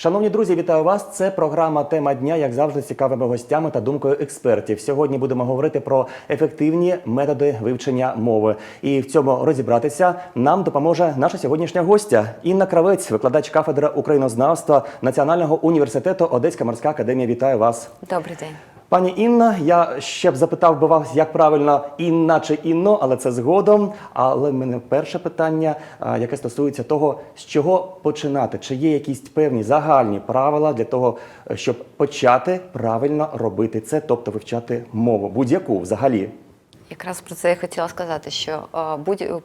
Шановні друзі, вітаю вас. Це програма Тема дня, як завжди, з цікавими гостями та думкою експертів. Сьогодні будемо говорити про ефективні методи вивчення мови. І в цьому розібратися нам допоможе наша сьогоднішня гостя Інна Кравець, викладач кафедри українознавства Національного університету Одеська морська академія. Вітаю вас. Добрий день. Пані Інна, я ще б запитав би вас, як правильно Інна чи Інно, але це згодом. Але в мене перше питання, яке стосується того, з чого починати. Чи є якісь певні загальні правила для того, щоб почати правильно робити це, тобто вивчати мову, будь-яку взагалі. Якраз про це я хотіла сказати, що е, будь е,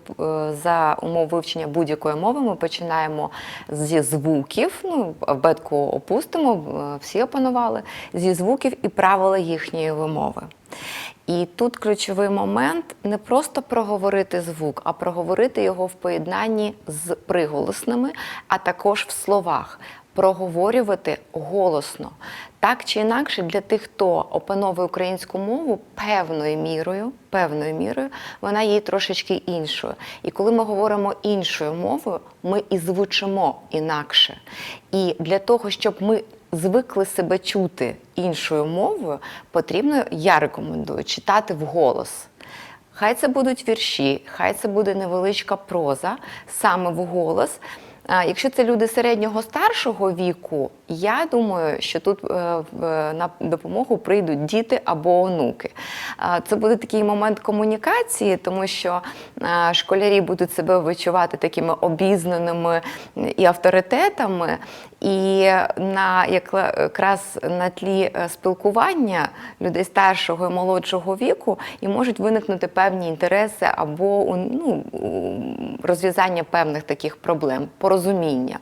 за умов вивчення будь-якої мови ми починаємо зі звуків. Ну, абетку опустимо, е, всі опанували зі звуків і правила їхньої вимови. І тут ключовий момент не просто проговорити звук, а проговорити його в поєднанні з приголосними, а також в словах. Проговорювати голосно. Так чи інакше, для тих, хто опановує українську мову певною мірою, певною мірою, вона є трошечки іншою. І коли ми говоримо іншою мовою, ми і звучимо інакше. І для того, щоб ми звикли себе чути іншою мовою, потрібно, я рекомендую, читати вголос. Хай це будуть вірші, хай це буде невеличка проза, саме вголос. Якщо це люди середнього старшого віку, я думаю, що тут е, на допомогу прийдуть діти або онуки. Це буде такий момент комунікації, тому що школярі будуть себе відчувати такими обізнаними і авторитетами, і на якраз на тлі е, спілкування людей старшого і молодшого віку і можуть виникнути певні інтереси або ну, розв'язання певних таких проблем, порозуміння.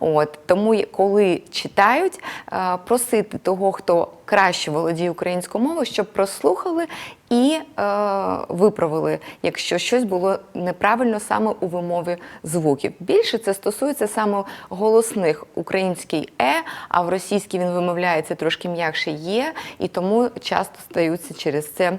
От тому, коли читають, е, просити того, хто краще володіє українською мовою, щоб прослухали і е, виправили, якщо щось було неправильно саме у вимові звуків. Більше це стосується саме голосних український е, а в російській він вимовляється трошки м'якше є, і тому часто стаються через це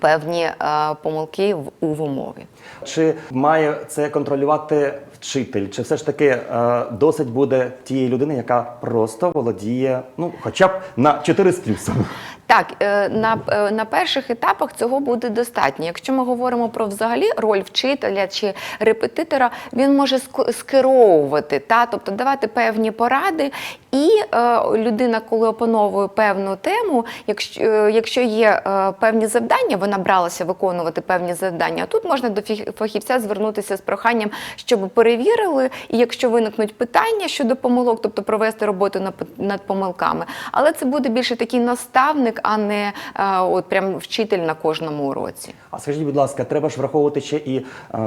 певні е, помилки в у вимові. Чи має це контролювати вчитель? Чи все ж таки е, досить буде тієї людини, яка просто володіє, ну хоча б на 4 з плюсом? Так, е, на, е, на перших етапах цього буде достатньо. Якщо ми говоримо про взагалі роль вчителя чи репетитора, він може скеровувати, та, тобто давати певні поради. І е, людина, коли опановує певну тему, якщо, е, якщо є е, певні завдання, вона бралася виконувати певні завдання. Тут можна до фахівця звернутися з проханням, щоб перевірили, і якщо виникнуть питання щодо помилок, тобто провести роботу над, помилками. Але це буде більше такий наставник, а не от прям вчитель на кожному уроці. А скажіть, будь ласка, треба ж враховувати ще і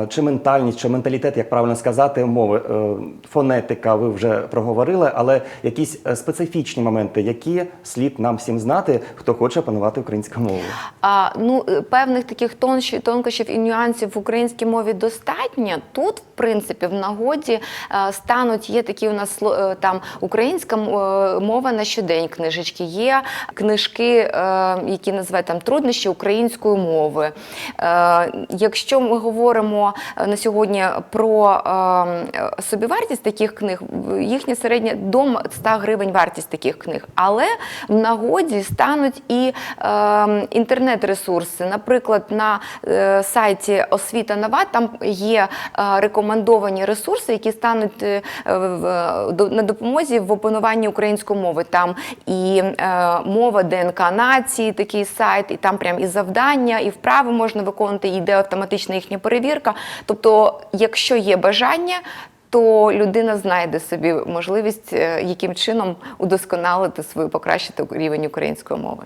чи ментальність, чи менталітет, як правильно сказати, мови. Фонетика, ви вже проговорили, але якісь е, специфічні моменти, які слід нам всім знати, хто хоче опанувати українську мову. А, ну, е, певних таких тонші- тонкощів і нюансів в українській мові достатньо. Тут, в принципі, в нагоді е, стануть є такі у нас там українська мова на щодень книжечки, є книжки, які називають там труднощі української мови. Якщо ми говоримо на сьогодні про собівартість таких книг, їхня середня до 100 гривень вартість таких книг. Але в нагоді стануть і е, інтернет-ресурси. Наприклад, на е, сайті Освіта Нова там є е, рекомендовані ресурси, які стануть е, в- на допомозі в опануванні української мови. Там і е, мова ДНК нації, такий сайт, і там прям і завдання, і вправи можна виконувати, і йде автоматична їхня перевірка. Тобто, якщо є бажання, то людина знайде собі можливість, е, яким чином удосконалити свою покращити рівень української мови.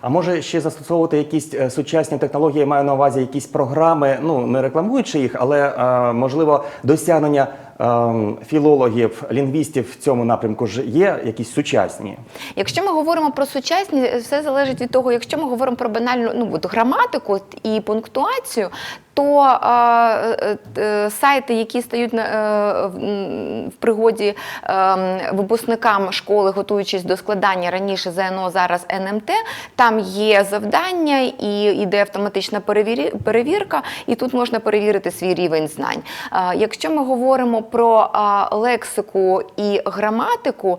А може ще застосовувати якісь е, сучасні технології, маю на увазі якісь програми, ну не рекламуючи їх, але е, можливо досягнення філологів, лінгвістів в цьому напрямку ж є якісь сучасні. Якщо ми говоримо про сучасні, все залежить від того, якщо ми говоримо про банальну ну, от граматику і пунктуацію, то е, е, сайти, які стають е, в- пригоді е, випускникам школи, готуючись до складання раніше ЗНО, зараз НМТ, там є завдання і йде автоматична перевірка, і тут можна перевірити свій рівень знань. Е, якщо ми говоримо про лексику і граматику,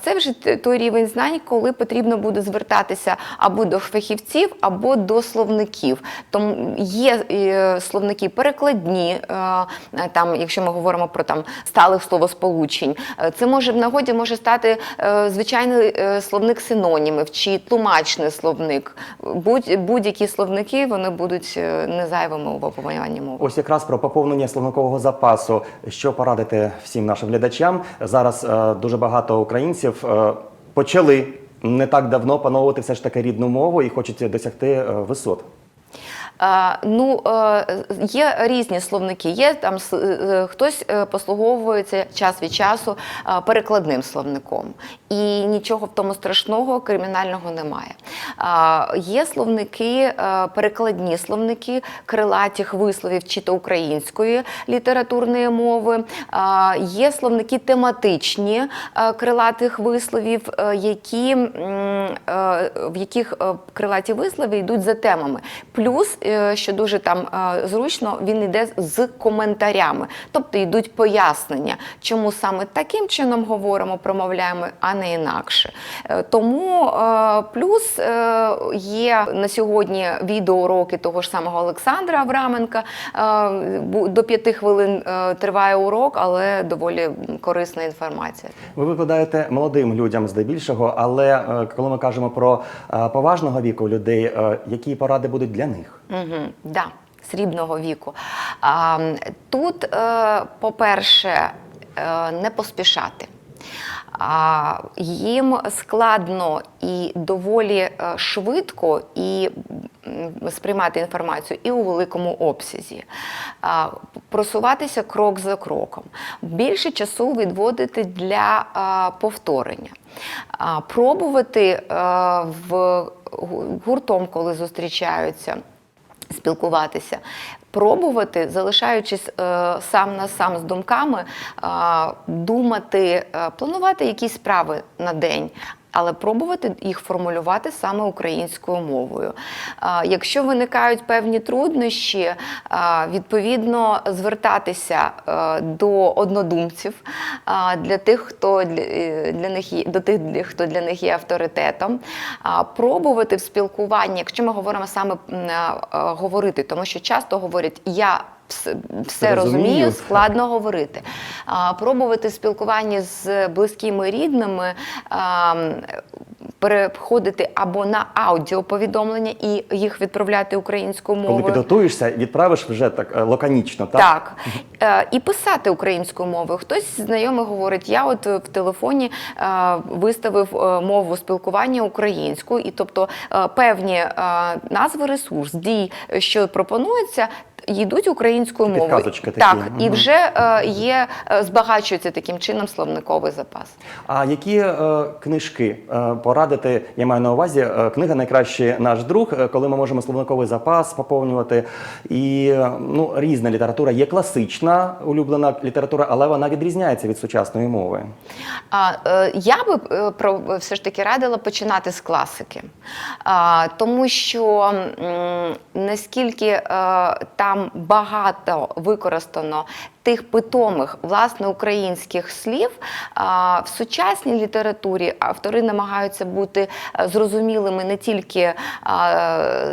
це вже той рівень знань, коли потрібно буде звертатися або до фахівців, або до словників. Тому є е, словники перекладні, е, там, якщо ми говоримо про там сталих словосполучень, Е, це може в нагоді може стати е, звичайний е, словник синонімів чи тлумачний словник. Будь, будь-які словники вони будуть е, не зайвими у опануванні мови. Ось якраз про поповнення словникового запасу. Що порадити всім нашим глядачам? Зараз е, дуже багато українців е, почали не так давно пановувати все ж таки рідну мову і хочуть досягти е, висот. Ну, е, є різні словники. Є там е, хтось е, послуговується час від часу перекладним словником, і нічого в тому страшного кримінального немає. Є словники, перекладні словники крилатих висловів чи то української літературної мови. Є словники тематичні крилатих висловів, які, в яких крилаті вислови йдуть за темами. Плюс, що дуже там е, зручно, він йде з коментарями, тобто йдуть пояснення, чому саме таким чином говоримо, промовляємо, а не інакше. Е, Тому е, плюс е, є на сьогодні відеоуроки того ж самого Олександра Авраменка. Е, До п'яти хвилин е, триває урок, але доволі корисна інформація. Ви викладаєте молодим людям здебільшого, але е, коли ми кажемо про е, поважного віку людей, е, які поради будуть для них? Угу, да, срібного віку. А, тут, е, по-перше, е, не поспішати. А, їм складно і доволі е, швидко і сприймати інформацію і у великому обсязі, а, просуватися крок за кроком, більше часу відводити для а, повторення, а, пробувати е, в гуртом, коли зустрічаються спілкуватися, пробувати, залишаючись е, сам на сам з думками, думати, е, планувати якісь справи на день. Але пробувати їх формулювати саме українською мовою. Якщо виникають певні труднощі, відповідно звертатися до однодумців, для тих, хто для, е, них є, до тих, хто для них є авторитетом, пробувати в спілкуванні, якщо ми говоримо саме говорити, тому що часто говорять я. Все, все Розумію. розумію, складно говорити. А, пробувати в спілкуванні з близькими рідними а, переходити або на аудіоповідомлення і їх відправляти українською Коли мовою. підготуєшся, відправиш вже так е, лаконічно, так? Так. Е, і писати українською мовою. Хтось з знайомих говорить, я от в телефоні е, виставив мову спілкування українською, і тобто певні назви ресурс, дій, що пропонуються. Йдуть українською мовою. Підказочки такі. Так, і вже е, є, е, збагачується таким чином словниковий запас. А які е, книжки порадити? Я маю на увазі книга найкраще наш друг, коли ми можемо словниковий запас поповнювати. І ну, різна література. Є класична улюблена література, але вона відрізняється від сучасної мови. А, я би все ж таки радила починати з класики, а, тому що м, наскільки е, там багато використано тих питомих власне українських слів, в сучасній літературі автори намагаються бути е, зрозумілими не тільки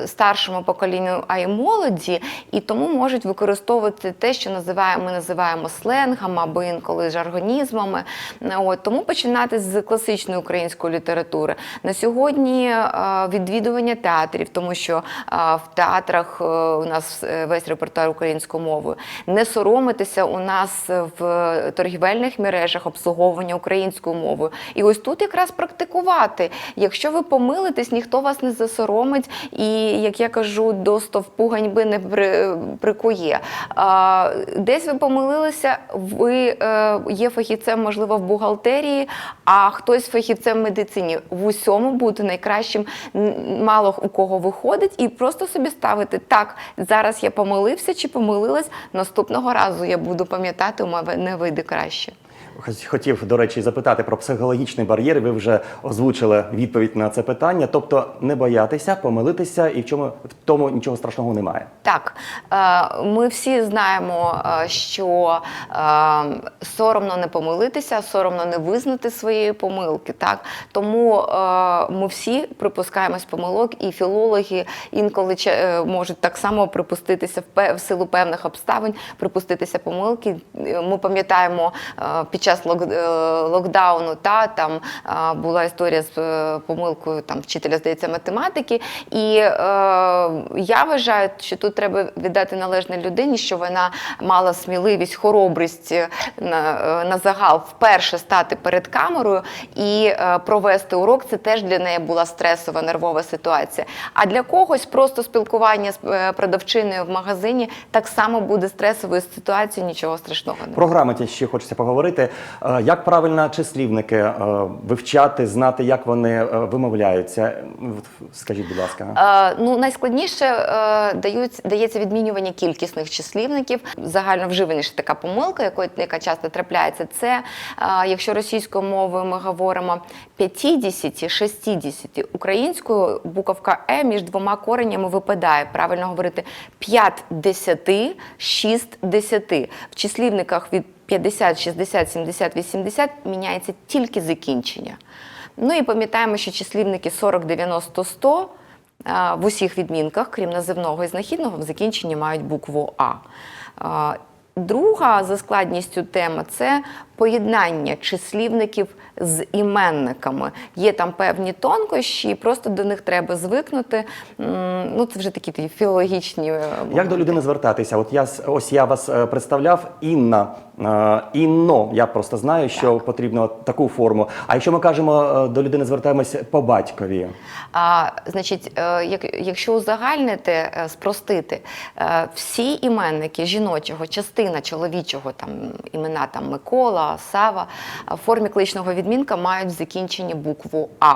старшому поколінню, а й молоді, і тому можуть використовувати те, що називаємо, ми називаємо сленгом або інколи жаргонізмами. От, тому починати з класичної української літератури. На сьогодні е, відвідування театрів, тому що е, в театрах у нас весь репертуар українською мовою. Не соромитися у нас в торгівельних мережах обслуговування українською мовою. І ось тут якраз практикувати. Якщо ви помилитесь, ніхто вас не засоромить, і як я кажу, до стовпу ганьби не прикує. Десь ви помилилися, ви е, є фахівцем, можливо, в бухгалтерії, а хтось фахівцем в медицині. В усьому бути найкращим мало у кого виходить, і просто собі ставити так. Зараз я помилився чи помилилась. Наступного разу я буду пам'ятати, у мене не вийде краще. Хотів, до речі, запитати про психологічний бар'єр. Ви вже озвучили відповідь на це питання. Тобто не боятися, помилитися, і в чому в тому нічого страшного немає. Так, е, ми всі знаємо, е, що е, соромно не помилитися, соромно не визнати своєї помилки. Так тому ми всі припускаємось помилок, і філологи інколи можуть так само припуститися в силу певних обставин, припуститися помилки. Ми пам'ятаємо під час е, локдауну, та там була історія з е, помилкою там вчителя, здається, математики. І е, я вважаю, що тут треба віддати належне людині, що вона мала сміливість, хоробрість е, на, на загал вперше стати перед камерою і е, провести урок. Це теж для неї була стресова нервова ситуація. А для когось просто спілкування з продавчиною в магазині так само буде стресовою ситуацією, нічого страшного немає. Про грамоті ще хочеться поговорити. Е, Як правильно числівники е, вивчати, знати, як вони е, вимовляються? Скажіть, будь ласка. Ну, найскладніше дають, дається відмінювання кількісних числівників. Загально вживаніша така помилка, якої- яка часто трапляється, це якщо російською мовою ми говоримо 50, 60, українською буковка Е між двома коренями випадає. Правильно говорити 5 десяти, 6 десяти. В числівниках від 50, 60, 70, 80 міняється тільки закінчення. Ну і пам'ятаємо, що числівники 40, 90, 100 в усіх відмінках, крім називного і знахідного, в закінченні мають букву А. Друга за складністю тема це поєднання числівників з іменниками. Є там певні тонкощі, і просто до них треба звикнути. Ну, це вже такі ті філологічні. е, Як до людини звертатися? От я ось я вас е, представляв Інна. Е, Інно. Я просто знаю, що потрібно таку форму. А якщо ми кажемо е, до людини, звертаємось по батькові. А, значить, як, якщо узагальнити, спростити, всі іменники жіночого, частина чоловічого, там імена там Микола, Сава, в формі кличного відмінка мають в закінченні букву А.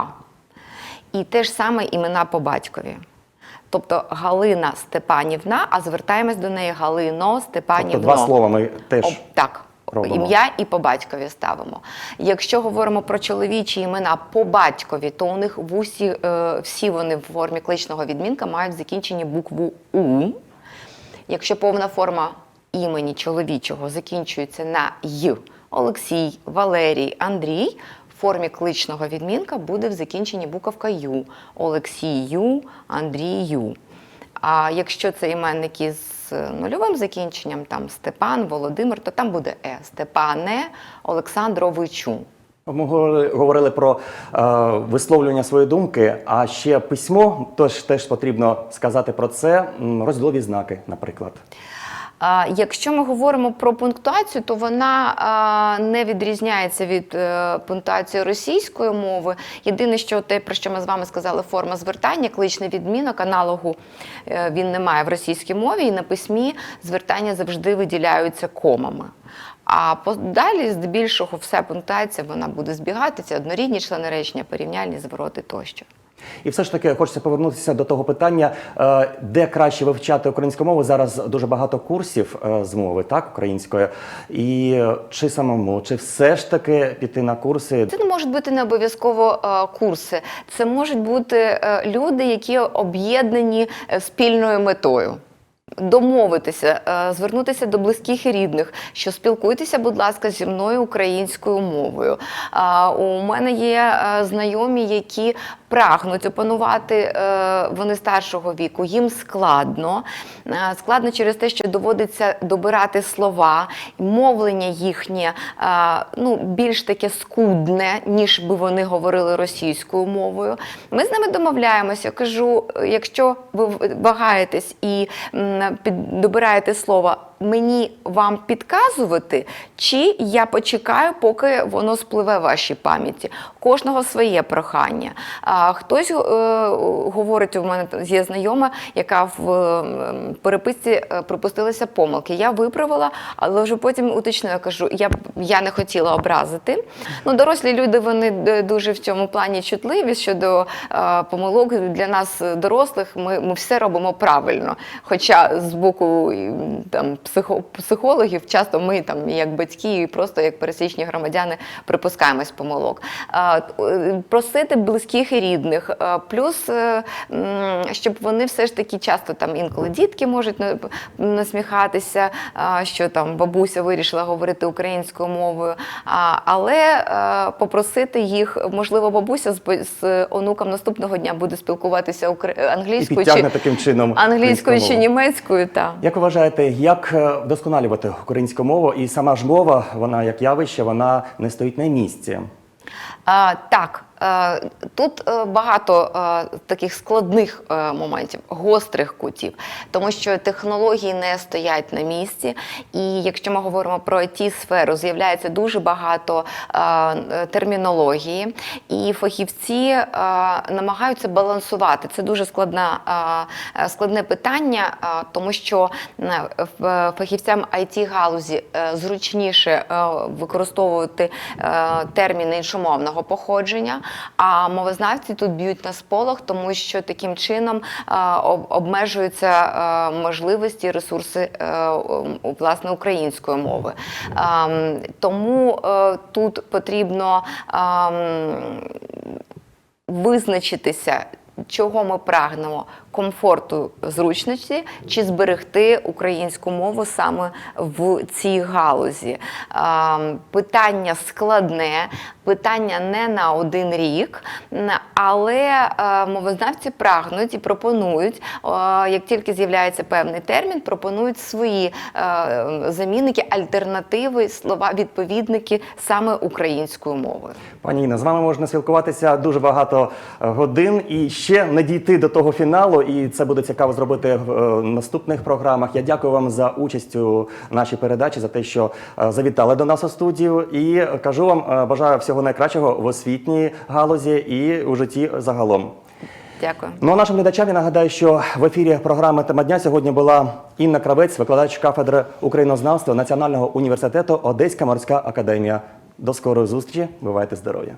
І те ж саме імена по батькові. Тобто Галина Степанівна, а звертаємось до неї Галино Степанівно. Тобто два слова ми теж. О, так. робимо. Ім'я і по батькові ставимо. Якщо говоримо про чоловічі імена по батькові, то у них в усі, е, всі вони в формі кличного відмінка мають в закінченні букву У. Якщо повна форма імені чоловічого закінчується на Й, Олексій, Валерій, Андрій, в формі кличного відмінка буде в закінченні буковка Ю. Олексію, Андрію. А якщо це іменники з нульовим закінченням, там Степан, Володимир, то там буде Е. Степане Олександровичу. Ми говорили- про е, висловлювання своєї думки, а ще письмо, тож теж потрібно сказати про це. Розділові знаки, наприклад. Якщо ми говоримо про пунктуацію, то вона не відрізняється від е, пунктуації російської мови. Єдине, що те, про що ми з вами сказали, форма звертання, кличний відмінок, аналогу е, він не має в російській мові, і на письмі звертання завжди виділяються комами. А далі, здебільшого, вся пунктуація вона буде збігатися, однорідні члени речення, порівняльні звороти тощо. І все ж таки хочеться повернутися до того питання, е, де краще вивчати українську мову. Зараз дуже багато курсів е, з мови, так, української. І чи самому, чи все ж таки піти на курси? Це не можуть бути не обов'язково е, курси. Це можуть бути люди, які об'єднані спільною метою. Домовитися, е, звернутися до близьких і рідних, що спілкуйтеся, будь ласка, зі мною українською мовою. У мене є е, знайомі, які прагнуть опанувати е, вони старшого віку. Їм складно. Складно через те, що доводиться добирати слова, мовлення їхнє ну, більш таке скудне, ніж би вони говорили російською мовою. Ми з ними домовляємося. Кажу, якщо ви вагаєтесь і під- добираєте слово. Мені вам підказувати, чи я почекаю, поки воно спливе в вашій пам'яті. Кожного своє прохання. А хтось е, говорить, у мене є знайома, яка в ем, переписці е, припустилася помилки. Я виправила, але вже потім уточнила, кажу, я, я не хотіла образити. Ну, дорослі люди вони дуже в цьому плані чутливі щодо е, помилок. Для нас, е, дорослих, ми, ми все робимо правильно. Хоча з боку там, психо- психологів, часто ми там як батьки, і просто як пересічні громадяни припускаємось помилок. Е, Просити близьких і рідних, е, плюс е, щоб вони все ж таки часто там інколи дітки можуть на- насміхатися, що там бабуся вирішила говорити українською мовою. Але попросити їх, можливо, бабуся з, онуком наступного дня буде спілкуватися укра- І англійською чи таким чином англійською чи німецькою. Та. Як ви вважаєте, як вдосконалювати українську мову? І сама ж мова, вона як явище, вона не стоїть на місці. А, так, е, тут е, багато е, таких складних е, моментів, гострих кутів, тому що технології не стоять на місці. І якщо ми говоримо про it сферу з'являється дуже багато е, е, термінології, і фахівці е, намагаються балансувати. Це дуже складна, е, е, складне питання, е, тому що е, фахівцям it галузі е, зручніше е, використовувати е, терміни іншомовного походження, а мовознавці тут б'ють на сполох, тому що таким чином е, обмежуються е, можливості і ресурси е, власне української мови. Ем, Тому тут потрібно ем, визначитися, чого ми прагнемо комфорту, зручності, чи зберегти українську мову саме в цій галузі. Питання складне, питання не на один рік, але мовознавці прагнуть і пропонують, як тільки з'являється певний термін, пропонують свої замінники, альтернативи, слова, відповідники саме українською мовою. Пані Інна, з вами можна спілкуватися дуже багато е, годин і ще не дійти до того фіналу. І це буде цікаво зробити в е, наступних програмах. Я дякую вам за участь у нашій передачі, за те, що е, завітали до нас у студію. І кажу вам, е, бажаю всього найкращого в освітній галузі і у житті загалом. Дякую. Ну а нашим глядачам я нагадаю, що в ефірі програми Тема дня сьогодні була Інна Кравець, викладач кафедри українознавства Національного університету Одеська морська академія. До скорої зустрічі. Бувайте здорові!